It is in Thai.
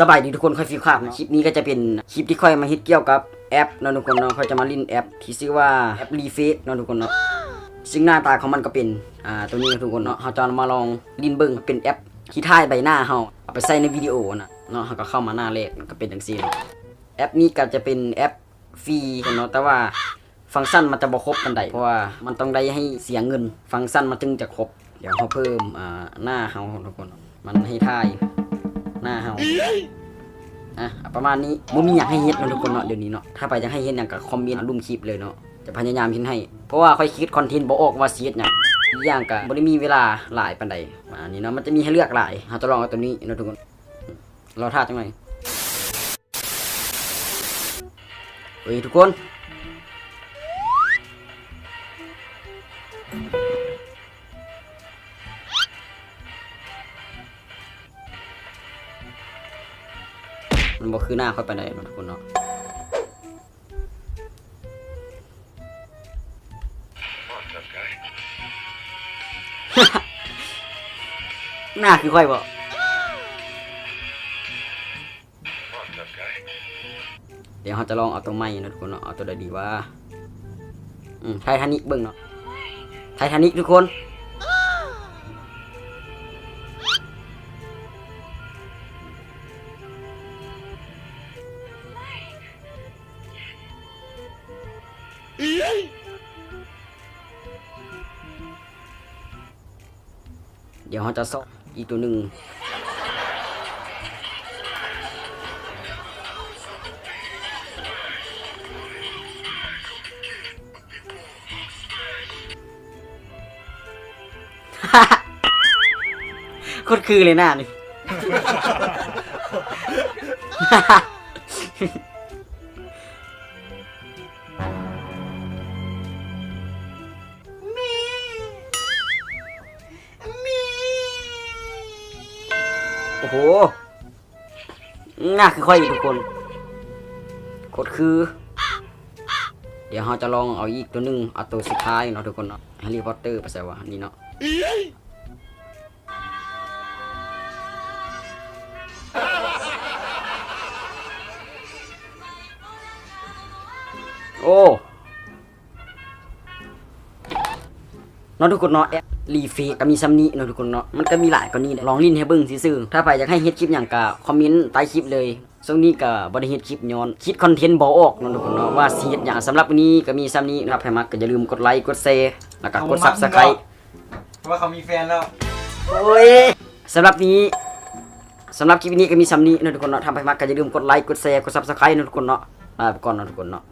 สบายดีทุกคนค่อยฟิวครับคลิปนี้ก็จะเป็นคลิปที่ค่อยมาฮิตเกี่ยวกับแอปนาะทุกคนเนาะค่อยจะมาลินแอป ที่ชื่อว่าแอปรีเฟซนาะทุกคนเนาะซึ่งหน้าตาของมันก็เป็นอ่าตัวนี้นทุกคนเนาะเราจะมาลองลินเบิ้งเป็นแอปที่ถ่ายใบหน้าเฮาเอาไปใส่ในวิดีโอนะเนาะเราก็เข้ามาหน้าแรกก็เป็นจังซี่เนาะแอปนี้ก็จะเป็นแอปฟรีเนาะแต่ว่าฟังก์ชันมันจะบ่ครบกันใดเพราะว่ามันต้องได้ให้เสียเงิน ฟังก์ชันมันจึงจะครบ เดี๋ยวเราเพิ่มอ่าหน้าเฮาทุกคน มันให้ถ่ายหน้าเฮา อะประมาณนี้บ่มีอยากให้เฮ็ดเนาะทุกคนเนาะเดี๋ยวนี้เนาะถ้าไปอยากให้เฮ็ดหยังก็คอมเมนต์รุมคลิปเลยเนาะจะพยายามเฮ็ดให้ เพราะว่าค่อยคิดคอนเทนต์บ่ออกว่าสิเฮ็ดหยังอีกอย่างก็บ่ได้มีเวลาหลายปานใดมาอันนี้เนาะมันจะมีให้เลือกหลายเราจะลองเอาตัวนี้เนาะทุกคนรอท่าจังหน่อยเฮ้ยทุกคน มันบ่คือหน้าค่อยปานใดเนาะทุกคนเนาะหน้าคือค่อยบ่เดี๋ยวเราจะลองเอาตัวใหม่นะทุกคนเนาะเอาตัวใดดีว่าอืมไททานิกเบิ่งเนาะไททานิกทุกคน เดี๋ยวเราจะซ่อมอีกตัวหนึ่งโคตรคือเลยหน้านี่ โอ้โหน้าคือค่อยอยู่ทุกคนโคตรคือ เดี๋ยวเราจะลองเอาอีกตัวหนึ่งเอาตัวสุดท้ายเนาะทุกคนเนาะแฮร์รี่พอตเตอร์ไปใส่ว่านี่เนาะโอ้นาะทุกคนเนาะแอ รีเฟกก็มีซัมนี้เนาะทุกคนเนาะมันก็มีหลายกว่านี้แหละลองลิ้นให้เบิ่งซื่อๆถ้าไปอยากให้เฮ็ดคลิปหยังก็คอมเมนต์ใต้คลิปเลยช่วงนี้ก็บ่ได้เฮ็ดคลิปย้อนคิดคอนเทนต์บ่ออกเนาะทุกคนเนาะว่าสิเฮ็ดหยังสำหรับวันนี้ก็มีซัมนี้นะครับให้มักก็อย่าลืมกดไลค์กดแชร์แล้วก็กด Subscribe เพราะว่าเขามีแฟนแล้วโอ้ยสำหรับนี้สำหรับคลิปนี้ก็มีซัมนี้เนาะทุกคนเนาะทำให้มักก็อย่าลืมกดไลค์กดแชร์กด Subscribe เนาะทุกคนเนาะลาไปก่อนเนาะทุกคนเนาะ